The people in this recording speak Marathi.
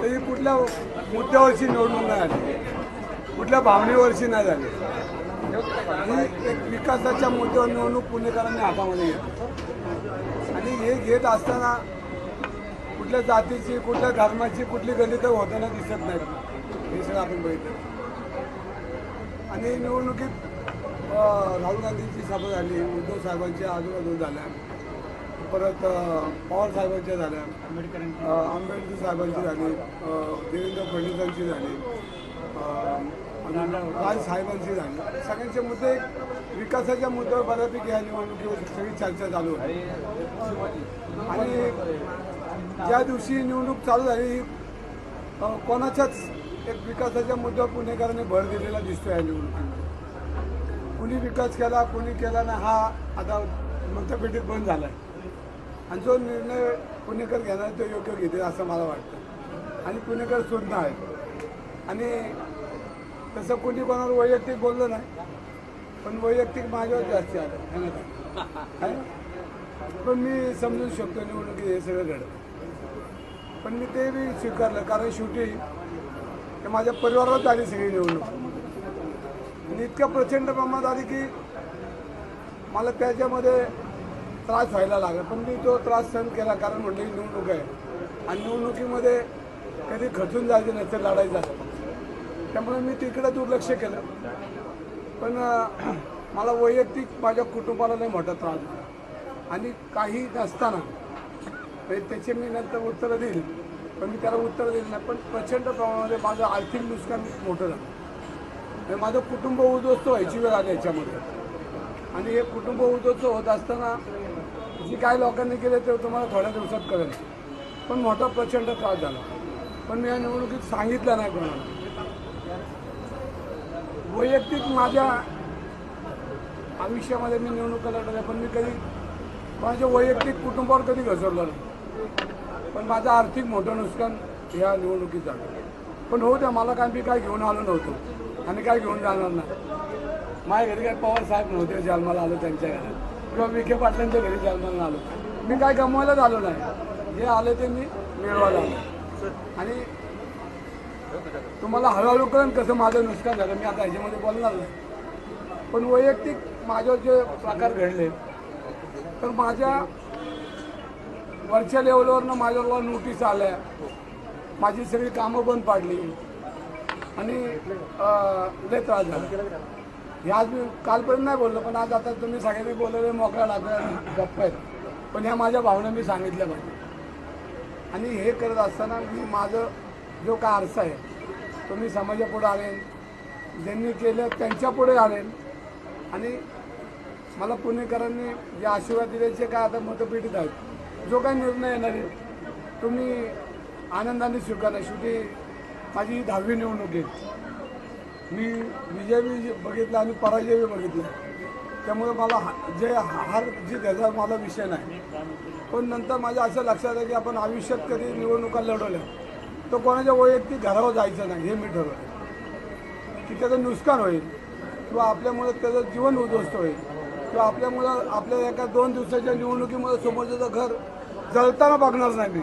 तर ही कुठल्या मुद्द्यावरची निवडणूक नाही आली. कुठल्या भावनेवरची नाही झाली. ही एक विकासाच्या मुद्द्यावर निवडणूक पुणेकरांनी हातामध्ये घेतली. आणि हे घेत असताना कुठल्या जातीची कुठल्या धर्माची कुठली गणित होताना दिसत नाही हे सगळं आपण बघितलं. आणि निवडणुकीत राहुल गांधींची सभा झाली उद्धव साहेबांच्या आजूबाजू झाल्या. परत पवार साहेबांच्या झाल्या. आंबेडकर साहेबांची झाली. देवेंद्र फडणवीसांची झाली. राज साहेबांची झाली. सगळ्यांचे मुद्दे विकासाच्या मुद्द्यावर बऱ्यापैकी या निवडणुकीवर सगळी चर्चा चालू होती. आणि ज्या दिवशी निवडणूक चालू झाली ही कोणाच्याच एक विकासाच्या मुद्द्यावर पुणेकरांनी भर दिलेला दिसतो या निवडणुकीमध्ये. कुणी विकास केला कुणी केला नाही हा आता मतपेटीत बंद झाला आहे आणि जो निर्णय पुणेकर घेणार तो योग्य घेतील असं मला वाटतं. आणि पुणेकर सुज्ञ आहेत आणि तसं कोणी कोणावर वैयक्तिक बोललं नाही पण वैयक्तिक माझ्यावर जास्त आलं आहे ना? काय? पण मी समजू शकतो निवडणुकीत हे सगळं घडतं. पण मी ते बी स्वीकारलं कारण शेवटी ते माझ्या परिवारात आली सगळी निवडणूक. आणि इतकं प्रचंड प्रमाणात आली की मला त्याच्यामध्ये त्रास व्हायला लागला. पण मी तो त्रास सहन केला कारण म्हणलं निवडणूक आहे. आणि निवडणुकीमध्ये कधी खचून जायचं तर लढायचं असतं त्यामुळे मी तिकडे दुर्लक्ष केलं. पण मला वैयक्तिक माझ्या कुटुंबाला नाही मोठा त्रास झाला. आणि काही नसताना म्हणजे त्याचे मी नंतर उत्तरं देईल. पण मी त्याला उत्तर दिलं नाही. पण प्रचंड प्रमाणामध्ये माझं आर्थिक नुकसान मोठं झालं. म्हणजे माझं कुटुंब उद्ध्वस्त व्हायची वेळ आली याच्यामध्ये. आणि हे कुटुंब उद्ध्वस्त होत असताना जे काय लोकांनी केले ते तुम्हाला थोड्या दिवसात कळेल. पण मोठा प्रचंड त्रास झाला. पण मी या निवडणुकीत सांगितलं नाही कोणाला. वैयक्तिक माझ्या आयुष्यामध्ये मी निवडणुका लढवल्या पण मी कधी माझ्या वैयक्तिक कुटुंबावर कधी घसरलो नाही. पण माझं आर्थिक मोठं नुकसान ह्या निवडणुकीत झालं. पण हो द्या मला काय मी काय घेऊन आलो नव्हतो. आणि काय घेऊन जाणार नाही. माझ्या घरी काय पवार साहेब नव्हते जन्माला आलो त्यांच्या घरात. किंवा विखे पाटलांच्या घरी जन्माला आलो. मी काय गमवायलाच आलो नाही. जे आले ते मी मिळवायला आलो. आणि तुम्हाला हळूहळू कळेल कसं माझं नुकसान झालं. मी आता ह्याच्यामध्ये बोलणार नाही. पण वैयक्तिक माझ्यावर जे प्रकार घडले तर माझ्या वरच्या लेवलवरनं माझ्यावर नोटीस आल्या. माझी सगळी कामं बंद पाडली. आणि लय त्रास झाला. हे आज मी कालपर्यंत नाही बोललो पण आज आता तुम्ही सगळ्यांनी बोलले मोकळ्या लागल्या गप्प आहेत. पण ह्या माझ्या भावना मी सांगितल्या पाहिजे. आणि हे करत असताना मी माझं जो काय आरसा आहे तो मी समाजापुढे आणेन ज्यांनी केलं त्यांच्यापुढे आणेन. आणि मला पुणेकरांनी जे आशीर्वाद दिल्याचे काय आता मतपेटीत आहेत जो काय निर्णय येणार आहे तुम्ही आनंदाने स्वीकारा. शेवटी माझी ही दहावी निवडणूक आहे. मी विजय बी बघितला आणि पराजय बी बघितला. त्यामुळे मला हा- जे हार जी त्याचा मला विषय नाही. पण नंतर माझ्या असं लक्षात आहे की आपण आयुष्यात कधी निवडणुका लढवल्या तर कोणाच्या वैयक्तिक घरावर जायचं नाही हे मी ठरवलं. की त्याचं नुकसान होईल किंवा आपल्यामुळे त्याचं जीवन उद्ध्वस्त होईल किंवा आपल्यामुळं आपल्या एका दोन दिवसाच्या निवडणुकीमुळे समोरचं घर जळताना बघणार नाही मी.